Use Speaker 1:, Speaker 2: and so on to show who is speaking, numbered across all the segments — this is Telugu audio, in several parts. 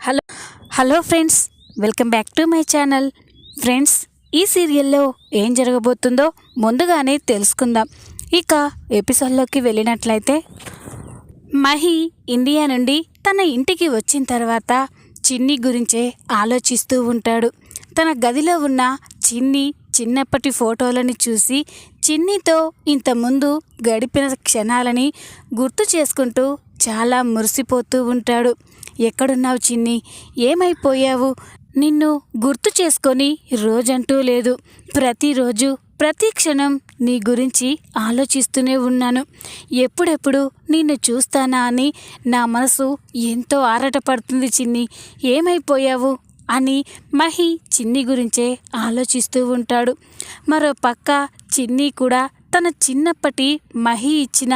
Speaker 1: Hello hello friends welcome back to my channel. Friends ఈ సీరియల్లో ఏం జరగబోతుందో ముందుగానే తెలుసుకుందాం. ఇక ఎపిసోడ్లోకి వెళ్ళినట్లయితే మహి ఇండియా నుండి తన ఇంటికి వచ్చిన తర్వాత చిన్ని గురించే ఆలోచిస్తూ ఉంటాడు. తన గదిలో ఉన్న చిన్ని చిన్నప్పటి ఫోటోలని చూసి చిన్నితో ఇంతకుముందు గడిపిన క్షణాలని గుర్తు చేసుకుంటూ చాలా మురిసిపోతూ ఉంటాడు. ఎక్కడున్నావు చిన్ని? ఏమైపోయావు? నిన్ను గుర్తు చేసుకొని రోజంటూ లేదు. ప్రతిరోజు ప్రతి క్షణం నీ గురించి ఆలోచిస్తూనే ఉన్నాను. ఎప్పుడెప్పుడు నిన్ను చూస్తానా అని నా మనసు ఎంతో ఆరాటపడుతుంది చిన్ని. ఏమైపోయావు? అని మహి చిన్ని గురించే ఆలోచిస్తూ ఉంటాడు. మరో పక్క చిన్ని కూడా తన చిన్నప్పటి మహి ఇచ్చిన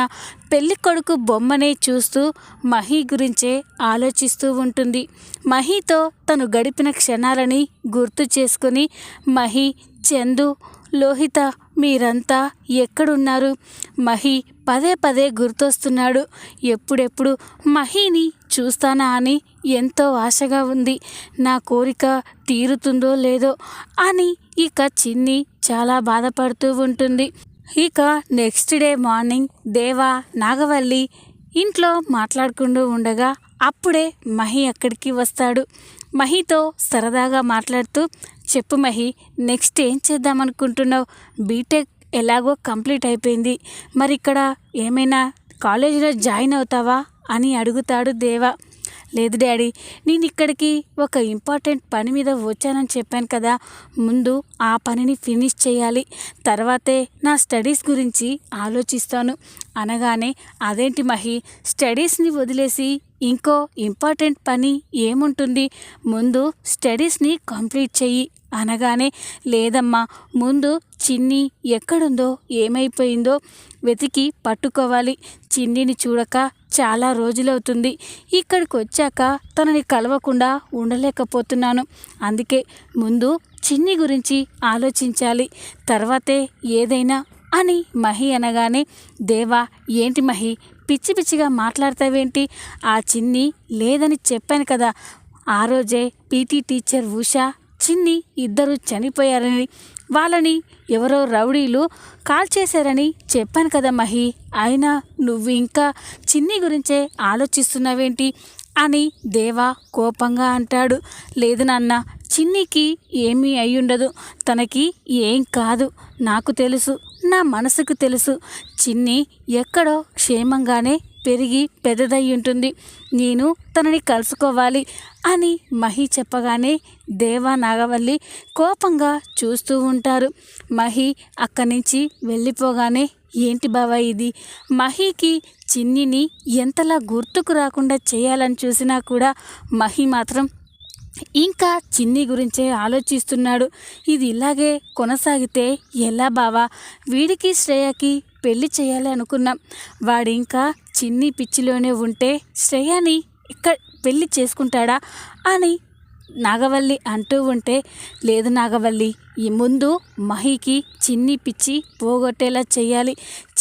Speaker 1: పెళ్ళి కొడుకు బొమ్మనే చూస్తూ మహి గురించే ఆలోచిస్తూ ఉంటుంది. మహితో తను గడిపిన క్షణాలని గుర్తు చేసుకొని మహి చందు లోహిత మీరంతా ఎక్కడున్నారు? మహి పదే పదే గుర్తొస్తున్నాడు. ఎప్పుడెప్పుడు మహిని చూస్తానా అని ఎంతో ఆశగా ఉంది. నా కోరిక తీరుతుందో లేదో అని ఇక చిన్ని చాలా బాధపడుతూ ఉంటుంది. ఇక నెక్స్ట్ డే మార్నింగ్ దేవా నాగవల్లి ఇంట్లో మాట్లాడుకుంటూ ఉండగా అప్పుడే మహి అక్కడికి వస్తాడు. మహితో సరదాగా మాట్లాడుతూ చెప్పు మహి నెక్స్ట్ ఏం చేద్దాం అనుకుంటున్నావు? బీటెక్ ఎలాగో కంప్లీట్ అయిపోయింది. మరి ఇక్కడ ఏమైనా కాలేజీలో జాయిన్ అవుతావా? అని అడుగుతాడు దేవా. లేదు డాడీ నేను ఇక్కడికి ఒక ఇంపార్టెంట్ పని మీద వచ్చానని చెప్పాను కదా. ముందు ఆ పనిని ఫినిష్ చేయాలి. తర్వాతే నా స్టడీస్ గురించి ఆలోచిస్తాను. అనగానే అదేంటి మహి స్టడీస్ని వదిలేసి ఇంకో ఇంపార్టెంట్ పని ఏముంటుంది? ముందు స్టడీస్ని కంప్లీట్ చెయ్యి. అనగానే లేదమ్మా ముందు చిన్ని ఎక్కడుందో ఏమైపోయిందో వెతికి పట్టుకోవాలి. చిన్నిని చూడక చాలా రోజులవుతుంది. ఇక్కడికి వచ్చాక తనని కలవకుండా ఉండలేకపోతున్నాను. అందుకే ముందు చిన్ని గురించి ఆలోచించాలి. తర్వాతే ఏదైనా అని మహి అనగానే దేవా ఏంటి మహి? పిచ్చి పిచ్చిగా మాట్లాడతావేంటి? ఆ చిన్ని లేదని చెప్పాను కదా. ఆ రోజే పీటీ టీచర్ ఉషా చిన్ని ఇద్దరు చనిపోయారని. వాళ్ళని ఎవరో రౌడీలు కాల్ చేశారని చెప్పాను కదా మహి. అయినా నువ్వు ఇంకా చిన్ని గురించే ఆలోచిస్తున్నావేంటి? అని దేవా కోపంగా అంటాడు. లేదు నాన్న చిన్నికి ఏమీ అయ్యుండదు. తనకి ఏం కాదు. నాకు తెలుసు నా మనసుకు తెలుసు. చిన్ని ఎక్కడో క్షేమంగానే పెరిగి పెద్దదై ఉంటుంది. నేను తనని కలుసుకోవాలి అని మహి చెప్పగానే దేవా నాగవల్లి కోపంగా చూస్తూ ఉంటారు. మహి అక్కడి నుంచి వెళ్ళిపోగానే ఏంటి బావా ఇది? మహికి చిన్నిని ఎంతలా గుర్తుకు రాకుండా చేయాలని చూసినా కూడా మహి మాత్రం ఇంకా చిన్ని గురించే ఆలోచిస్తున్నాడు. ఇది ఇలాగే కొనసాగితే ఎలా బావా? వీడికి శ్రేయకి పెళ్ళి చేయాలి అనుకున్నాం. వాడు ఇంకా చిన్ని పిచ్చిలోనే ఉంటే శ్రేయని ఇక్కడ పెళ్ళి చేసుకుంటాడా అని నాగవల్లి అంటూ ఉంటే లేదు నాగవల్లి ఈ ముందు మహికి చిన్ని పిచ్చి పోగొట్టేలా చేయాలి.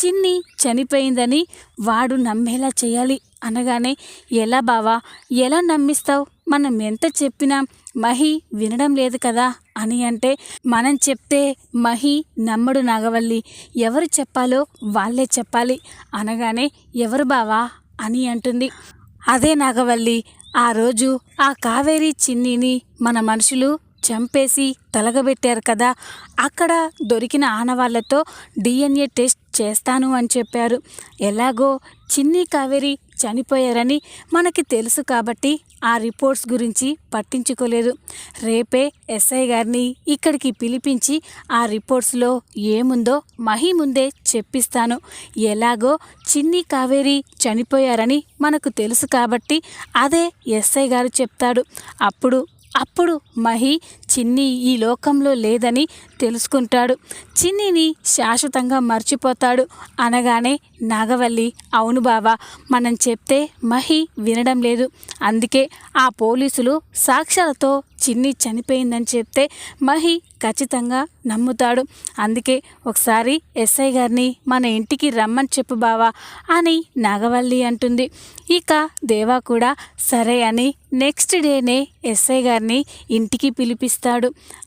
Speaker 1: చిన్ని చనిపోయిందని వాడు నమ్మేలా చేయాలి అనగానే ఎలా బావా? ఎలా నమ్మిస్తావు? మనం ఎంత చెప్పినా మహి వినడం లేదు కదా అని అంటే మనం చెప్తే మహి నమ్మడు నాగవల్లి. ఎవరు చెప్పాలో వాళ్ళే చెప్పాలి అనగానే ఎవరు బావా అని అంటుంది. అదే నాగవల్లి ఆ రోజు ఆ కావేరి చిన్నిని మన మనుషులు చంపేసి తలగబెట్టారు కదా అక్కడ దొరికిన ఆనవాళ్ళతో డిఎన్ఏ టెస్ట్ చేస్తాను అని చెప్పారు. ఎలాగో చిన్ని కావేరి చనిపోయారని మనకి తెలుసు కాబట్టి ఆ రిపోర్ట్స్ గురించి పట్టించుకోలేదు. రేపే ఎస్ఐ గారిని ఇక్కడికి పిలిపించి ఆ రిపోర్ట్స్లో ఏముందో మహి ముందే చెప్పిస్తాను. ఎలాగో చిన్ని కావేరి చనిపోయారని మనకు తెలుసు కాబట్టి అదే ఎస్ఐ గారు చెప్తాడు. అప్పుడు అప్పుడు మహి చిన్ని ఈ లోకంలో లేదని తెలుసుకుంటాడు. చిన్నిని శాశ్వతంగా మర్చిపోతాడు. అనగానే నాగవల్లి అవును బావా మనం చెప్తే మహి వినడం లేదు. అందుకే ఆ పోలీసులు సాక్ష్యాలతో చిన్ని చనిపోయిందని చెప్తే మహి ఖచ్చితంగా నమ్ముతాడు. అందుకే ఒకసారి ఎస్ఐ గారిని మన ఇంటికి రమ్మని చెప్పు బావా అని నాగవల్లి అంటుంది. ఇక దేవా కూడా సరే అని నెక్స్ట్ డేనే ఎస్ఐ గారిని ఇంటికి పిలిపిస్తాడు.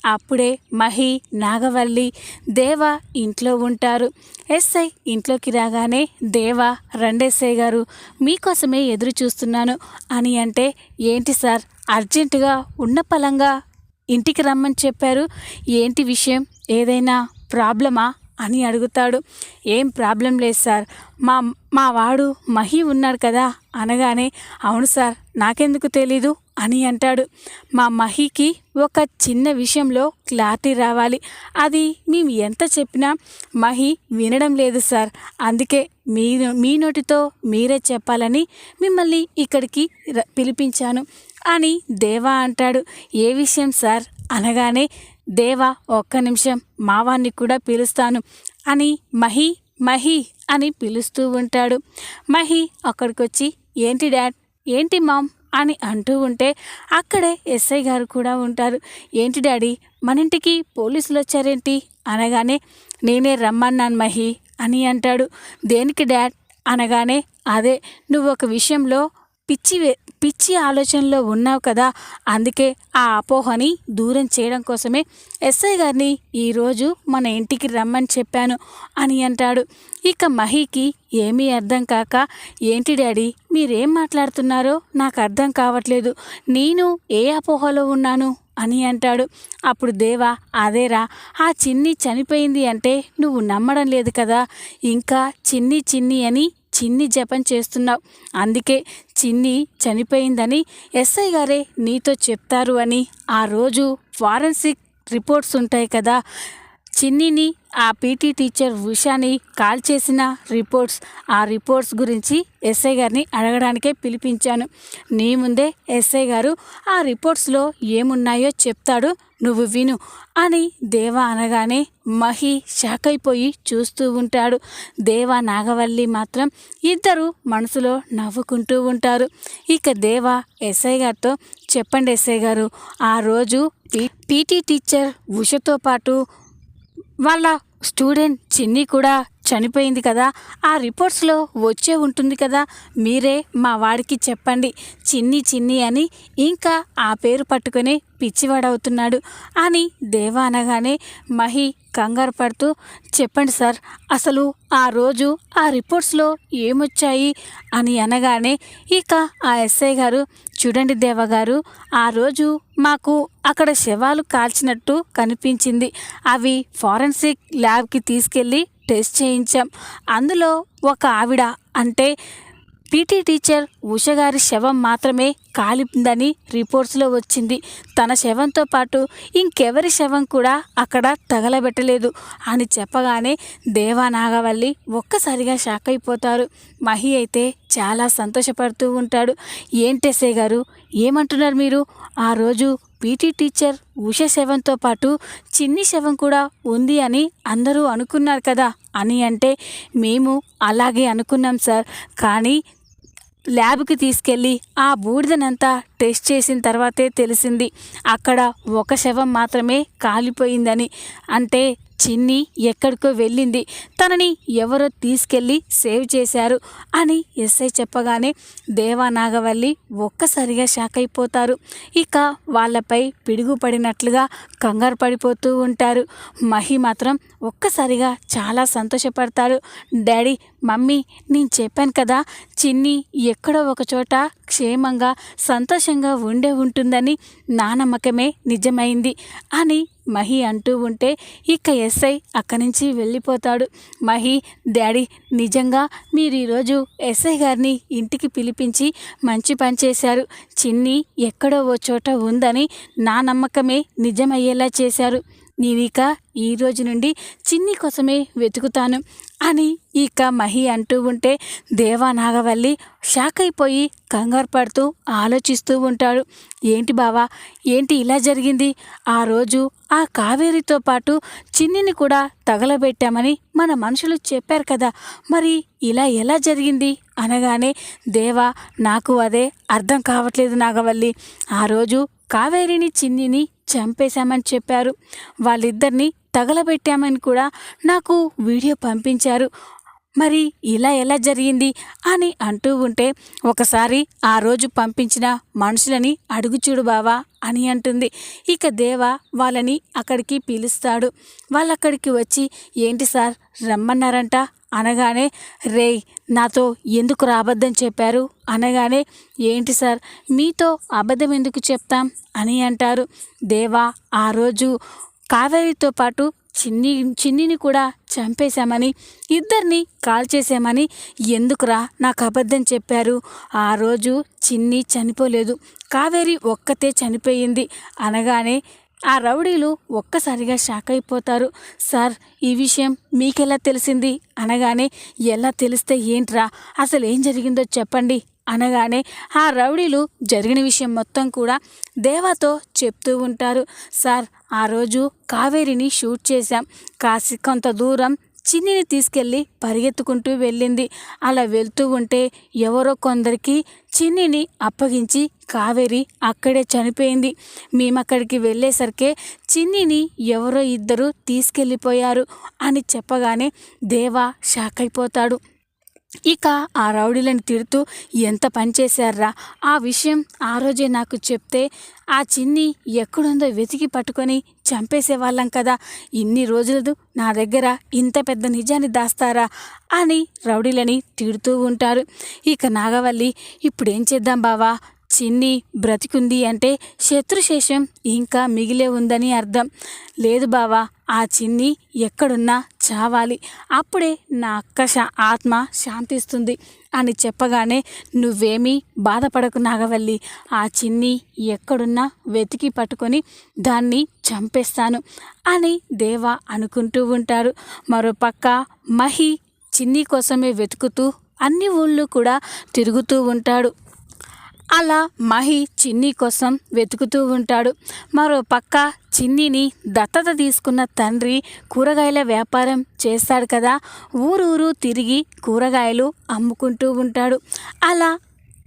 Speaker 1: అప్పుడే మహి నాగవల్లి దేవా ఇంట్లో ఉంటారు. ఎస్ఐ ఇంట్లోకి రాగానే దేవా రండెస్ఐ గారు మీకోసమే ఎదురు చూస్తున్నాను అని అంటే ఏంటి సార్ అర్జెంటుగా ఉన్న పలంగా ఇంటికి రమ్మని చెప్పారు. ఏంటి విషయం? ఏదైనా ప్రాబ్లమా? అని అడుగుతాడు. ఏం ప్రాబ్లం లేదు సార్. మా మా వాడు మహి ఉన్నాడు కదా అనగానే అవును సార్ నాకెందుకు తెలీదు. అని అంటాడు. మా మహికి ఒక చిన్న విషయంలో క్లారిటీ రావాలి. అది మేము ఎంత చెప్పినా మహి వినడం లేదు సార్. అందుకే మీ మీ నోటితో మీరే చెప్పాలని మిమ్మల్ని ఇక్కడికి ర- పిలిపించాను అని దేవా అంటాడు. ఏ విషయం సార్? అనగానే దేవా ఒక్క నిమిషం మావాన్ని కూడా పిలుస్తాను అని మహి మహి అని పిలుస్తూ ఉంటాడు. మహి అక్కడికొచ్చి ఏంటి డాడ్? ఏంటి మామ్? అని అంటూ ఉంటే అక్కడే ఎస్ఐ గారు కూడా ఉంటారు. ఏంటి డాడీ మన ఇంటికి పోలీసులు వచ్చారేంటి అనగానే నేనే రమ్మన్నాను మహి అని అంటాడు. దేనికి డాడ్? అనగానే అదే నువ్వు ఒక విషయంలో పిచ్చి వే- పిచ్చి ఆలోచనలో ఉన్నావు కదా అందుకే ఆ అపోహని దూరం చేయడం కోసమే ఎస్ఐ గారిని ఈరోజు మన ఇంటికి రమ్మని చెప్పాను అని అంటాడు. ఇక మహికి ఏమీ అర్థం కాక ఏంటి డాడీ మీరేం మాట్లాడుతున్నారో నాకు అర్థం కావట్లేదు. నేను ఏ అపోహలో ఉన్నాను అని అంటాడు. అప్పుడు దేవా అదేరా ఆ చిన్ని చనిపోయింది అంటే నువ్వు నమ్మడం లేదు కదా ఇంకా చిన్ని చిన్ని అని చిన్ని జపం చేస్తున్నావు. అందుకే చిన్ని చనిపోయిందని ఎస్ఐ గారే నీతో చెప్తారు అని ఆ రోజు ఫారెన్సిక్ రిపోర్ట్స్ ఉంటాయి కదా. చిన్నిని ఆ పీటీ టీచర్ ఉషాని కాల్ చేసిన రిపోర్ట్స్. ఆ రిపోర్ట్స్ గురించి ఎస్ఐ గారిని అడగడానికే పిలిపించాను. నీ ముందే ఎస్ఐ గారు ఆ రిపోర్ట్స్లో ఏమున్నాయో చెప్తాడు. నువ్వు విను. అని దేవా అనగానే మహి షాక్ అయిపోయి చూస్తూ ఉంటాడు. దేవా నాగవల్లి మాత్రం ఇద్దరు మనసులో నవ్వుకుంటూ ఉంటారు. ఇక దేవా ఎస్ఐ గారితో చెప్పండి ఎస్ఐ గారు ఆ రోజు పీ పీటీ టీచర్ ఉషతో పాటు వాళ్ళ స్టూడెంట్ చిన్ని కూడా చనిపోయింది కదా ఆ రిపోర్ట్స్లో వచ్చే ఉంటుంది కదా. మీరే మా వాడికి చెప్పండి. చిన్ని చిన్ని అని ఇంకా ఆ పేరు పట్టుకొని పిచ్చివాడవుతున్నాడు అని దేవా అనగానే మహి కంగారు పడుతూ చెప్పండి సార్ అసలు ఆ రోజు ఆ రిపోర్ట్స్లో ఏమొచ్చాయి అని అనగానే ఇక ఆ ఎస్ఐ గారు చూడండి దేవగారు ఆ రోజు మాకు అక్కడ శవాలు కాల్చినట్టు కనిపించింది. అవి ఫారెన్సిక్ ల్యాబ్కి తీసుకెళ్ళి టెస్ట్ చేయించాం. అందులో ఒక ఆవిడ అంటే పీటీ టీచర్ ఉషగారి శవం మాత్రమే కాలిందని రిపోర్ట్స్లో వచ్చింది. తన శవంతో పాటు ఇంకెవరి శవం కూడా అక్కడ తగలబెట్టలేదు అని చెప్పగానే దేవా నాగవల్లి ఒక్కసారిగా షాక్ అయిపోతారు. మహి అయితే చాలా సంతోషపడుతూ ఉంటాడు. ఏంటేసే గారు ఏమంటున్నారు మీరు? ఆ రోజు పీటీ టీచర్ ఉష శవంతో పాటు చిన్ని శవం కూడా ఉంది అని అందరూ అనుకున్నారు కదా అని అంటే మేము అలాగే అనుకున్నాం సార్. కానీ ల్యాబ్కి తీసుకెళ్ళి ఆ బూడిదనంతా టెస్ట్ చేసిన తర్వాతే తెలిసింది. అక్కడ ఒక శవం మాత్రమే కాలిపోయిందని. అంటే చిన్ని ఎక్కడికో వెళ్ళింది. తనని ఎవరో తీసుకెళ్ళి సేవ్ చేశారు అని ఎస్ఐ చెప్పగానే దేవా నాగవల్లి ఒక్కసారిగా షాక్ అయిపోతారు. ఇక వాళ్ళపై పిడుగుపడినట్లుగా కంగారు పడిపోతూ ఉంటారు. మహి మాత్రం ఒక్కసారిగా చాలా సంతోషపడతాడు డాడీ మమ్మీ నేను చెప్పాను కదా చిన్ని ఎక్కడో ఒక చోట క్షేమంగా సంతోషంగా ఉండే ఉంటుందని నా నమ్మకమే నిజమైంది అని మహి అంటూ ఉంటే ఇక ఎస్ఐ అక్కడి నుంచి వెళ్ళిపోతాడు. మహి డాడీ నిజంగా మీరు ఈరోజు ఎస్ఐ గారిని ఇంటికి పిలిపించి మంచి పని చేశారు. చిన్ని ఎక్కడో ఓ చోట ఉందని నా నమ్మకమే నిజమయ్యేలా చేశారు. నేనిక ఈ రోజు నుండి చిన్ని కోసమే వెతుకుతాను అని ఇక మహి అంటూ ఉంటే దేవా నాగవల్లి షాక్ అయిపోయి కంగారు పడుతూ ఆలోచిస్తూ ఉంటాడు. ఏంటి బావా ఏంటి ఇలా జరిగింది? ఆ రోజు ఆ కావేరితో పాటు చిన్నిని కూడా తగలబెట్టామని మన మనుషులు చెప్పారు కదా. మరి ఇలా ఎలా జరిగింది? అనగానే దేవా నాకు అదే అర్థం కావట్లేదు నాగవల్లి. ఆ రోజు కావేరిని చిన్నిని చంపేశామని చెప్పారు. వాళ్ళిద్దరిని తగలబెట్టామని కూడా నాకు వీడియో పంపించారు. మరి ఇలా ఎలా జరిగింది అని అంటూ ఉంటే ఒకసారి ఆ రోజు పంపించిన మనుషులని అడుగుచూడు బావా అని అంటుంది. ఇక దేవ వాళ్ళని అక్కడికి పిలుస్తాడు. వాళ్ళక్కడికి వచ్చి ఏంటి సార్ రమ్మన్నారంట? అనగానే రేయ్ నాతో ఎందుకు అబద్ధం చెప్పారు? అనగానే ఏంటి సార్ మీతో అబద్ధం ఎందుకు చెప్తాం? అని అంటారు. దేవా ఆ రోజు కావేరితో పాటు చిన్ని చిన్నిని కూడా చంపేశామని ఇద్దరిని కాల్ చేసామని ఎందుకురా నాకు అబద్ధం చెప్పారు? ఆ రోజు చిన్ని చనిపోలేదు. కావేరి ఒక్కతే చనిపోయింది. అనగానే ఆ రౌడీలు ఒక్కసారిగా షాక్ అయిపోతారు. సార్ ఈ విషయం మీకెలా తెలిసింది? అనగానే ఎలా తెలిస్తే ఏంట్రా? అసలు ఏం జరిగిందో చెప్పండి. అనగానే ఆ రౌడీలు జరిగిన విషయం మొత్తం కూడా దేవాతో చెప్తూ ఉంటారు. సార్ ఆ రోజు కావేరిని షూట్ చేశాం. కాసి కొంత దూరం చిన్నిని తీసుకెళ్ళి పరిగెత్తుకుంటూ వెళ్ళింది. అలా వెళ్తూ ఉంటే ఎవరో కొందరికి చిన్నిని అప్పగించి కావేరి అక్కడే చనిపోయింది. మేమక్కడికి వెళ్ళేసరికే చిన్నిని ఎవరో ఇద్దరు తీసుకెళ్ళిపోయారు అని చెప్పగానే దేవా షాక్ అయిపోతాడు. ఇక ఆ రౌడీలను తిడుతూ ఎంత పనిచేశారా ఆ విషయం ఆ రోజే నాకు చెప్తే ఆ చిన్ని ఎక్కడుందో వెతికి పట్టుకొని చంపేసేవాళ్ళం కదా. ఇన్ని రోజులదు నా దగ్గర ఇంత పెద్ద నిజాన్ని దాస్తారా? అని రౌడీలని తిడుతూ ఉంటారు. ఇక నాగవల్లి ఇప్పుడేం చేద్దాం బావా? చిన్ని బ్రతికుంది అంటే శత్రుశేషం ఇంకా మిగిలే ఉందని అర్థం. లేదు బావా ఆ చిన్ని ఎక్కడున్నా చావాలి. అప్పుడే నా అక్క శా ఆత్మ శాంతిస్తుంది అని చెప్పగానే నువ్వేమీ బాధపడకు నాగవల్లి. ఆ చిన్ని ఎక్కడున్నా వెతికి పట్టుకొని దాన్ని చంపేస్తాను అని దేవా అనుకుంటూ ఉంటారు. మరోపక్క మహి చిన్ని కోసమే వెతుకుతూ అన్ని ఊళ్ళు కూడా తిరుగుతూ ఉంటాడు. అలా మహి చిన్ని కోసం వెతుకుతూ ఉంటాడు. మరో పక్క చిన్నిని దత్తత తీసుకున్న తండ్రి కూరగాయల వ్యాపారం చేస్తాడు కదా. ఊరూరు తిరిగి కూరగాయలు అమ్ముకుంటూ ఉంటాడు. అలా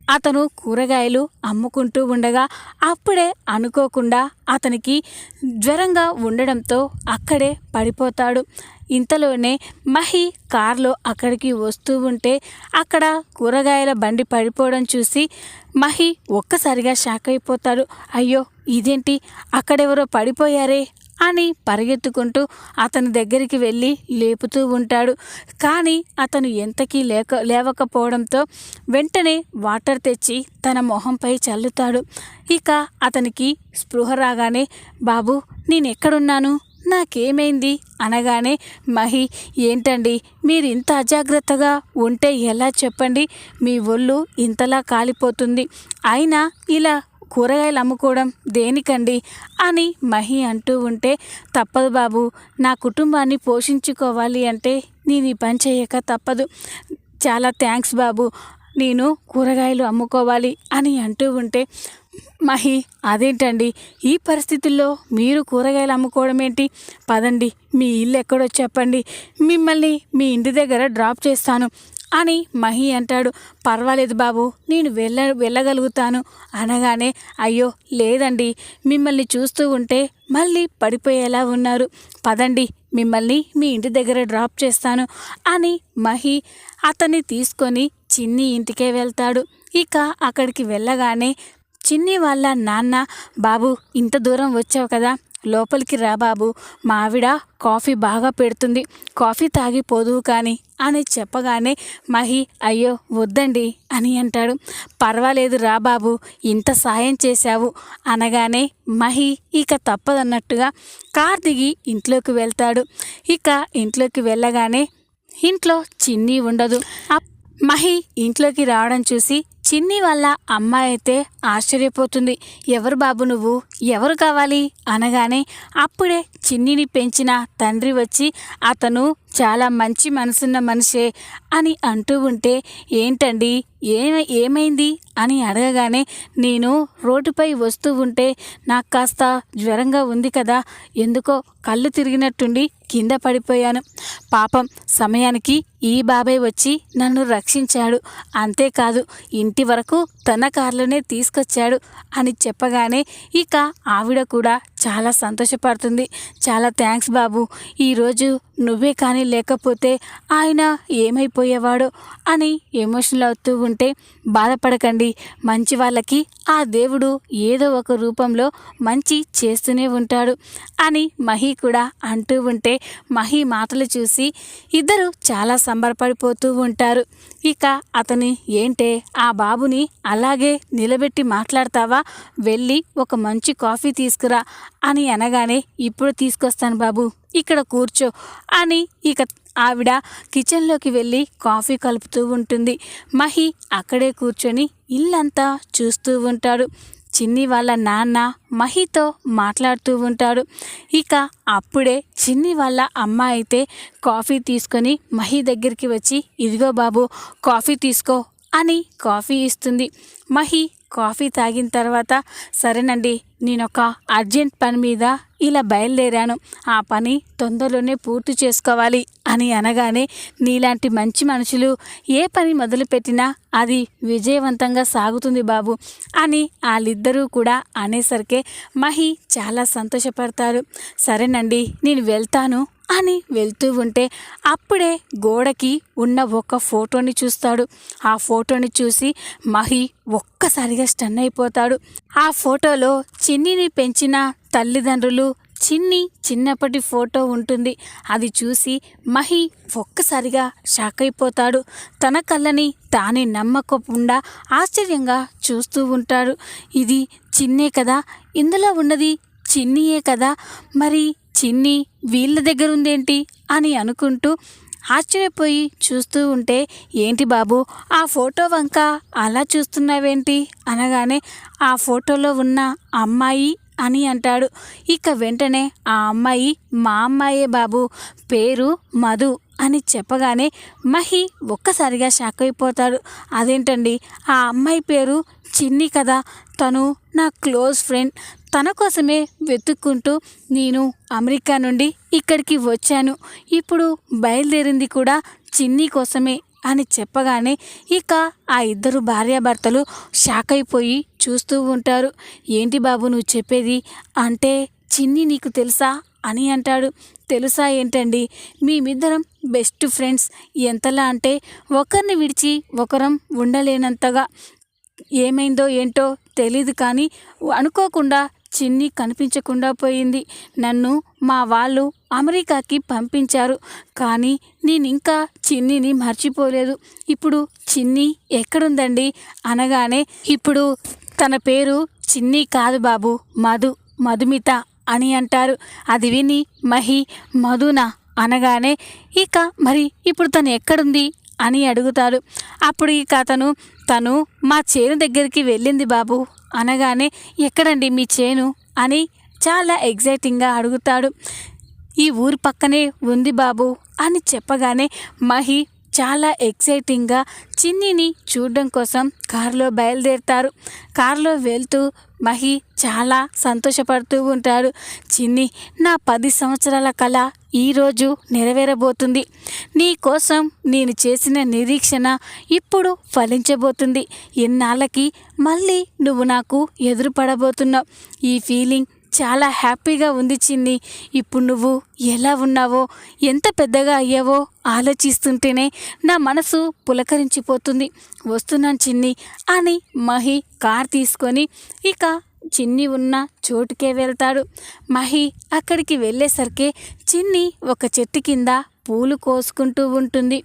Speaker 1: అతను కూరగాయలు అమ్ముకుంటూ ఉండగా అప్పుడే అనుకోకుండా అతనికి జ్వరంగా ఉండడంతో అక్కడే పడిపోతాడు. ఇంతలోనే మహి కారులో అక్కడికి వస్తూ ఉంటే అక్కడ కూరగాయల బండి పడిపోవడం చూసి మహి ఒక్కసారిగా షాక్ అయిపోతాడు. అయ్యో ఇదేంటి? అక్కడెవరో పడిపోయారే? అని పరిగెత్తుకుంటూ అతని దగ్గరికి వెళ్ళి లేపుతూ ఉంటాడు. కానీ అతను ఎంతకీ లేక లేవకపోవడంతో వెంటనే వాటర్ తెచ్చి తన మొహంపై చల్లుతాడు. ఇక అతనికి స్పృహ రాగానే బాబు నేను ఎక్కడున్నాను నాకేమైంది? అనగానే మహి ఏంటండి? మీరు ఇంత అజాగ్రత్తగా ఉంటే ఎలా చెప్పండి? మీ ఒళ్ళు ఇంతలా కాలిపోతుంది. అయినా ఇలా కూరగాయలు అమ్ముకోవడం దేనికండి? అని మహి అంటూ ఉంటే తప్పదు బాబు నా కుటుంబాన్ని పోషించుకోవాలి అంటే నేను ఈ పని చేయక తప్పదు. చాలా థ్యాంక్స్ బాబు నేను కూరగాయలు అమ్ముకోవాలి అని అంటూ ఉంటే మహి అదేంటండి? ఈ పరిస్థితుల్లో మీరు కూరగాయలు అమ్ముకోవడం ఏంటి? పదండి మీ ఇల్లు ఎక్కడో చెప్పండి. మిమ్మల్ని మీ ఇంటి దగ్గర డ్రాప్ చేస్తాను. అని మహి అంటాడు. పర్వాలేదు బాబు నేను వెళ్ళ వెళ్ళగలుగుతాను. అనగానే అయ్యో లేదండి. మిమ్మల్ని చూస్తూ ఉంటే మళ్ళీ పడిపోయేలా ఉన్నారు. పదండి మిమ్మల్ని మీ ఇంటి దగ్గర డ్రాప్ చేస్తాను. అని మహి అతన్ని తీసుకొని చిన్ని ఇంటికే వెళ్తాడు. ఇక అక్కడికి వెళ్ళగానే చిన్ని వాళ్ళ నాన్న బాబు ఇంత దూరం వచ్చావు కదా. లోపలికి రా బాబు. మావిడ కాఫీ బాగా పెడుతుంది. కాఫీ తాగిపోదు కానీ అని చెప్పగానే మహి అయ్యో వద్దండి అని అంటాడు. పర్వాలేదు రా బాబు. ఇంత సాయం చేశావు అనగానే మహి ఇక తప్పదన్నట్టుగా కార్ దిగి ఇంట్లోకి వెళ్తాడు. ఇక ఇంట్లోకి వెళ్ళగానే ఇంట్లో చిన్ని ఉండదు. మహి ఇంట్లోకి రావడం చూసి చిన్ని వల్ల అమ్మాయి అయితే ఆశ్చర్యపోతుంది. ఎవరు బాబు నువ్వు? ఎవరు కావాలి? అనగానే అప్పుడే చిన్నిని పెంచిన తండ్రి వచ్చి అతను చాలా మంచి మనసున్న మనిషే అని అంటూ ఉంటే ఏంటండి? ఏమై ఏమైంది? అని అడగగానే నేను రోడ్డుపై వస్తూ ఉంటే నాకు కాస్త జ్వరంగా ఉంది కదా ఎందుకో కళ్ళు తిరిగినట్టుండి కింద పడిపోయాను. పాపం సమయానికి ఈ బాబాయ్ వచ్చి నన్ను రక్షించాడు. అంతేకాదు ఇంటి వరకు తన కారులోనే తీసుకొచ్చాడు అని చెప్పగానే ఇక ఆవిడ కూడా చాలా సంతోషపడుతుంది. చాలా థ్యాంక్స్ బాబు. ఈరోజు నువ్వే కానీ లేకపోతే ఆయన ఏమైపోయేవాడో అని ఎమోషనల్ అవుతూ ఉంటే బాధపడకండి. మంచి వాళ్ళకి ఆ దేవుడు ఏదో ఒక రూపంలో మంచి చేస్తూనే ఉంటాడు అని మహి కూడా అంటూ ఉంటే మహి మాటలు చూసి ఇద్దరు చాలా సంబరపడిపోతూ ఉంటారు. ఇక అతని ఏంటే? ఆ బాబుని అలాగే నిలబెట్టి మాట్లాడతావా? వెళ్ళి ఒక మంచి కాఫీ తీసుకురా అని అనగానే ఇప్పుడు తీసుకొస్తాను బాబు. ఇక్కడ కూర్చో అని ఇక ఆవిడ కిచెన్లోకి వెళ్ళి కాఫీ కలుపుతూ ఉంటుంది. మహి అక్కడే కూర్చొని ఇల్లంతా చూస్తూ ఉంటాడు. చిన్ని వాళ్ళ నాన్న మహితో మాట్లాడుతూ ఉంటాడు. ఇక అప్పుడే చిన్ని వాళ్ళ అమ్మ అయితే కాఫీ తీసుకొని మహి దగ్గరికి వచ్చి ఇదిగో బాబు కాఫీ తీసుకో అని కాఫీ ఇస్తుంది. మహి కాఫీ తాగిన తర్వాత సరేనండి నేను ఒక అర్జెంట్ పని మీద ఇలా బయలుదేరాను. ఆ పని తొందరలోనే పూర్తి చేసుకోవాలి అని అనగానే నీలాంటి మంచి మనుషులు ఏ పని మొదలుపెట్టినా అది విజయవంతంగా సాగుతుంది బాబు అని వాళ్ళిద్దరూ కూడా అనేసరికే మహి చాలా సంతోషపడతారు. సరేనండి నేను వెళ్తాను అని వెళ్తూ ఉంటే అప్పుడే గోడకి ఉన్న ఒక ఫోటోని చూస్తాడు. ఆ ఫోటోని చూసి మహి ఒక్కసారిగా స్టన్ అయిపోతాడు. ఆ ఫోటోలో చిన్నిని పెంచిన తల్లిదండ్రులు చిన్ని చిన్నప్పటి ఫోటో ఉంటుంది. అది చూసి మహి ఒక్కసారిగా షాక్ అయిపోతాడు. తన కళ్ళని తానే నమ్మకుండా ఆశ్చర్యంగా చూస్తూ ఉంటాడు. ఇది చిన్నే కదా? ఇందులో ఉన్నది చిన్నియే కదా? మరి చిన్ని వీళ్ళ దగ్గర ఉందేంటి? అని అనుకుంటూ ఆశ్చర్యపోయి చూస్తూ ఉంటే ఏంటి బాబు ఆ ఫోటో వంక అలా చూస్తున్నావేంటి? అనగానే ఆ ఫోటోలో ఉన్న అమ్మాయి అని అంటాడు. ఇక వెంటనే ఆ అమ్మాయి మా అమ్మాయే బాబు పేరు మధు అని చెప్పగానే మహి ఒక్కసారిగా షాక్ అయిపోతాడు. అదేంటండి? ఆ అమ్మాయి పేరు చిన్ని కదా. తను నా క్లోజ్ ఫ్రెండ్. తన కోసమే వెతుక్కుంటూ నేను అమెరికా నుండి ఇక్కడికి వచ్చాను. ఇప్పుడు బయలుదేరింది కూడా చిన్ని కోసమే అని చెప్పగానే ఇక ఆ ఇద్దరు భార్యాభర్తలు షాక్ అయిపోయి చూస్తూ ఉంటారు. ఏంటి బాబు నువ్వు చెప్పేది? అంటే చిన్ని నీకు తెలుసా? అని అంటాడు. తెలుసా ఏంటండి? మేమిద్దరం బెస్ట్ ఫ్రెండ్స్. ఎంతలా అంటే ఒకరిని విడిచి ఒకరం ఉండలేనంతగా. ఏమైందో ఏంటో తెలీదు కానీ అనుకోకుండా చిన్ని కనిపించకుండా పోయింది. నన్ను మా వాళ్ళు అమెరికాకి పంపించారు. కానీ నేను ఇంకా చిన్నిని మర్చిపోలేదు. ఇప్పుడు చిన్ని ఎక్కడుందండి? అనగానే ఇప్పుడు తన పేరు చిన్ని కాదు బాబు మధు మధుమిత అని అంటారు. అది విని మహి మధున అనగానే ఇక మరి ఇప్పుడు తను ఎక్కడుంది? అని అడుగుతాడు అప్పుడు ఇక అతను తను మా చేను దగ్గరికి వెళ్ళింది బాబు. అనగానే ఎక్కడండి మీ చేను? అని చాలా ఎగ్జైటింగ్గా అడుగుతాడు. ఈ ఊరి పక్కనే ఉంది బాబు అని చెప్పగానే మహి చాలా ఎక్సైటింగ్గా చిన్నిని చూడడం కోసం కారులో బయలుదేరుతారు. కారులో వెళ్తూ మహి చాలా సంతోషపడుతూ ఉంటాడు. చిన్ని నా పది సంవత్సరాల కళ ఈరోజు నెరవేరబోతుంది. నీ కోసం నేను చేసిన నిరీక్షణ ఇప్పుడు ఫలించబోతుంది. ఎన్నాళ్ళకి మళ్ళీ నువ్వు నాకు ఎదురుపడబోతున్నావు. ఈ ఫీలింగ్ చాలా హ్యాపీగా ఉంది చిన్ని. ఇప్పుడు నువ్వు ఎలా ఉన్నావో ఎంత పెద్దగా అయ్యావో ఆలోచిస్తుంటేనే నా మనసు పులకరించిపోతుంది. వస్తున్నాను చిన్ని అని మహి కార్ తీసుకొని ఇక చిన్ని ఉన్న చోటుకే వెళ్తాడు. మహి అక్కడికి వెళ్ళేసరికి చిన్ని ఒక చెట్టు కింద పూలు కోసుకుంటూ ఉంటుంది.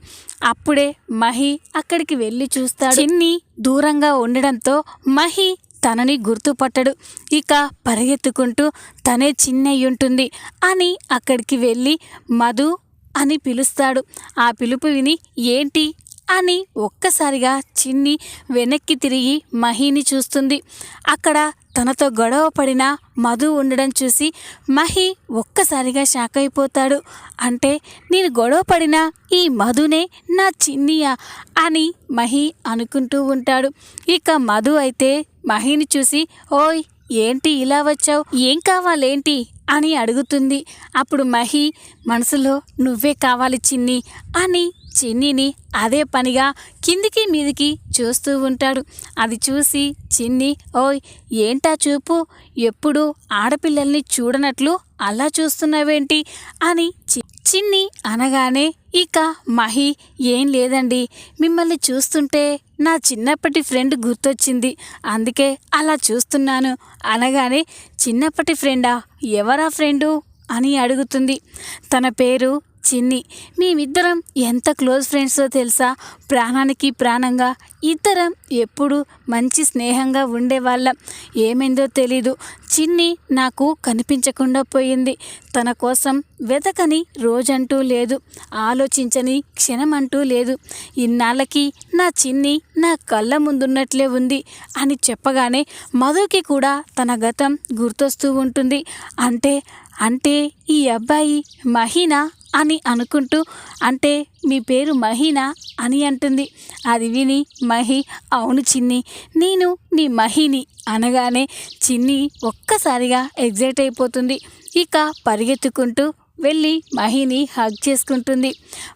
Speaker 1: అప్పుడే మహి అక్కడికి వెళ్ళి చూస్తాడు. చిన్ని దూరంగా ఉండడంతో మహి తనని గుర్తుపట్టడు. ఇక పరిగెత్తుకుంటూ తనే చిన్నయ్యి ఉంటుంది అని అక్కడికి వెళ్ళి మధు అని పిలుస్తాడు. ఆ పిలుపు విని ఏంటి? అని ఒక్కసారిగా చిన్ని వెనక్కి తిరిగి మహిని చూస్తుంది. అక్కడ తనతో గొడవ పడిన మధు ఉండడం చూసి మహి ఒక్కసారిగా షాక్ అయిపోతాడు. అంటే నేను గొడవ పడిన ఈ మధునే నా చిన్నియా అని మహి అనుకుంటూ ఉంటాడు. ఇక మధు అయితే మహిని చూసి ఓయ్ ఏంటి ఇలా వచ్చావు? ఏం కావాలేంటి? అని అడుగుతుంది. అప్పుడు మహి మనసులో నువ్వే కావాలి చిన్ని అని చిన్నిని అదే పనిగా కిందికి మీదికి చూస్తూ ఉంటాడు. అది చూసి చిన్ని ఓయ్ ఏంటా చూపు? ఎప్పుడు ఆడపిల్లల్ని చూడనట్లు అలా చూస్తున్నావేంటి? అని చి- చిన్ని అనగానే ఇక మహి ఏం లేదండి. మిమ్మల్ని చూస్తుంటే నా చిన్నప్పటి ఫ్రెండ్ గుర్తొచ్చింది. అందుకే అలా చూస్తున్నాను. అనగానే చిన్నప్పటి ఫ్రెండా? ఎవరా ఫ్రెండు? అని అడుగుతుంది. తన పేరు చిన్ని. మేమిద్దరం ఎంత క్లోజ్ ఫ్రెండ్స్తో తెలుసా? ప్రాణానికి ప్రాణంగా ఇద్దరం ఎప్పుడు మంచి స్నేహంగా ఉండేవాళ్ళం. ఏమైందో తెలీదు. చిన్ని నాకు కనిపించకుండా పోయింది. తన కోసం వెతకని రోజంటూ లేదు. ఆలోచించని క్షణం అంటూ లేదు. ఇన్నాళ్ళకి నా చిన్ని నా కళ్ళ ముందున్నట్లే ఉంది అని చెప్పగానే మధుకి కూడా తన గతం గుర్తొస్తూ ఉంటుంది. అంటే అంటే ఈ అబ్బాయి మహీనా అని అనుకుంటూ అంటే మీ పేరు మహీనా అని అంటుంది. అది విని మహి అవును చిన్ని నేను నీ మహిని అనగానే చిన్ని ఒక్కసారిగా ఎగ్జైట్ అయిపోతుంది. ఇక పరిగెత్తుకుంటూ వెళ్ళి మహిని హగ్ చేసుకుంటుంది.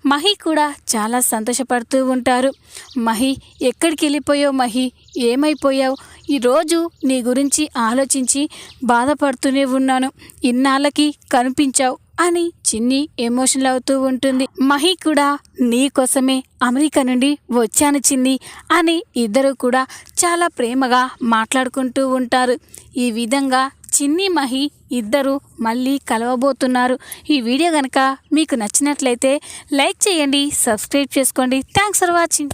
Speaker 1: మహి కూడా చాలా సంతోషపడుతూ ఉంటారు. మహి ఎక్కడికి వెళ్ళిపోయావు మహి? ఏమైపోయావు? ఈరోజు నీ గురించి ఆలోచించి బాధపడుతూనే ఉన్నాను. ఇన్నాళ్ళకి కనిపించావు అని చిన్ని ఎమోషనల్ అవుతూ ఉంటుంది. మహి కూడా నీ కోసమే అమెరికా నుండి వచ్చాను చిన్ని అని ఇద్దరు కూడా చాలా ప్రేమగా మాట్లాడుకుంటూ ఉంటారు. ఈ విధంగా చిన్ని మహి ఇద్దరు మళ్ళీ కలవబోతున్నారు. ఈ వీడియో కనుక మీకు నచ్చినట్లయితే లైక్ చేయండి సబ్స్క్రైబ్ చేసుకోండి. Thanks for watching